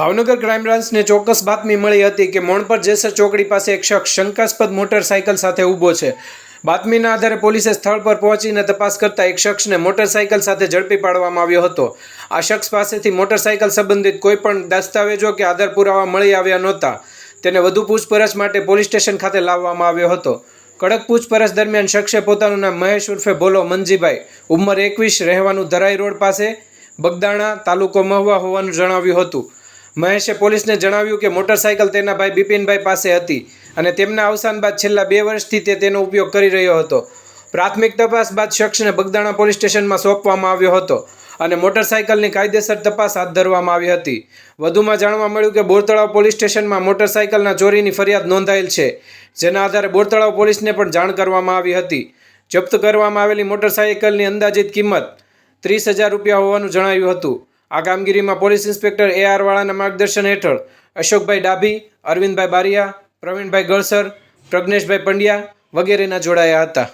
Bhavnagar crime બ્રાન્ચને ચોક્કસ બાતમી મળી હતી કે મોણપર જેસર ચોકડી પાસે એક શખ્સ શંકાસ્પદ મોટરસાયકલ સાથે ઊભો છે. બાતમીના આધારે પોલીસે સ્થળ પર પહોંચીને તપાસ કરતા એક શખ્સને મોટરસાયકલ સાથે ઝડપી પાડવામાં આવ્યો હતો. આ શખ્સ પાસેથી મોટરસાયકલ સંબંધિત કોઈપણ દસ્તાવેજો કે આધાર પુરાવા મળી આવ્યા નહોતા. તેને વધુ પૂછપરછ માટે પોલીસ સ્ટેશન ખાતે લાવવામાં આવ્યો હતો. કડક પૂછપરછ દરમિયાન શખ્સે પોતાનું નામ મહેશ ઉર્ફે ભોલો મનજીભાઈ ઉંમર એકવીસ, રહેવાનું ધરાઈ રોડ પાસે, બગદાણા તાલુકો મહુવા હોવાનું જણાવ્યું હતું. મહેશે પોલીસને જણાવ્યું કે મોટરસાયકલ તેના ભાઈ બિપિનભાઈ પાસે હતી અને તેમના અવસાન બાદ છેલ્લા બે વર્ષથી તે તેનો ઉપયોગ કરી રહ્યો હતો. પ્રાથમિક તપાસ બાદ શખ્સને બગદાણા પોલીસ સ્ટેશનમાં સોંપવામાં આવ્યો હતો અને મોટરસાયકલની કાયદેસર તપાસ હાથ ધરવામાં આવી હતી. વધુમાં જાણવા મળ્યું કે બોરતળાવ પોલીસ સ્ટેશનમાં મોટરસાયકલના ચોરીની ફરિયાદ નોંધાયેલ છે, જેના આધારે બોરતળાવ પોલીસને પણ જાણ કરવામાં આવી હતી. જપ્ત કરવામાં આવેલી મોટરસાયકલની અંદાજિત કિંમત ત્રીસ હજાર રૂપિયા હોવાનું જણાવ્યું હતું. આ કામગીરીમાં પોલીસ ઇન્સ્પેક્ટર એ આર વાળાના માર્ગદર્શન હેઠળ અશોકભાઈ ડાભી, અરવિંદભાઈ બારિયા, પ્રવીણભાઈ ગળસર, પ્રજ્ઞેશભાઈ પંડ્યા વગેરેના જોડાયા હતા.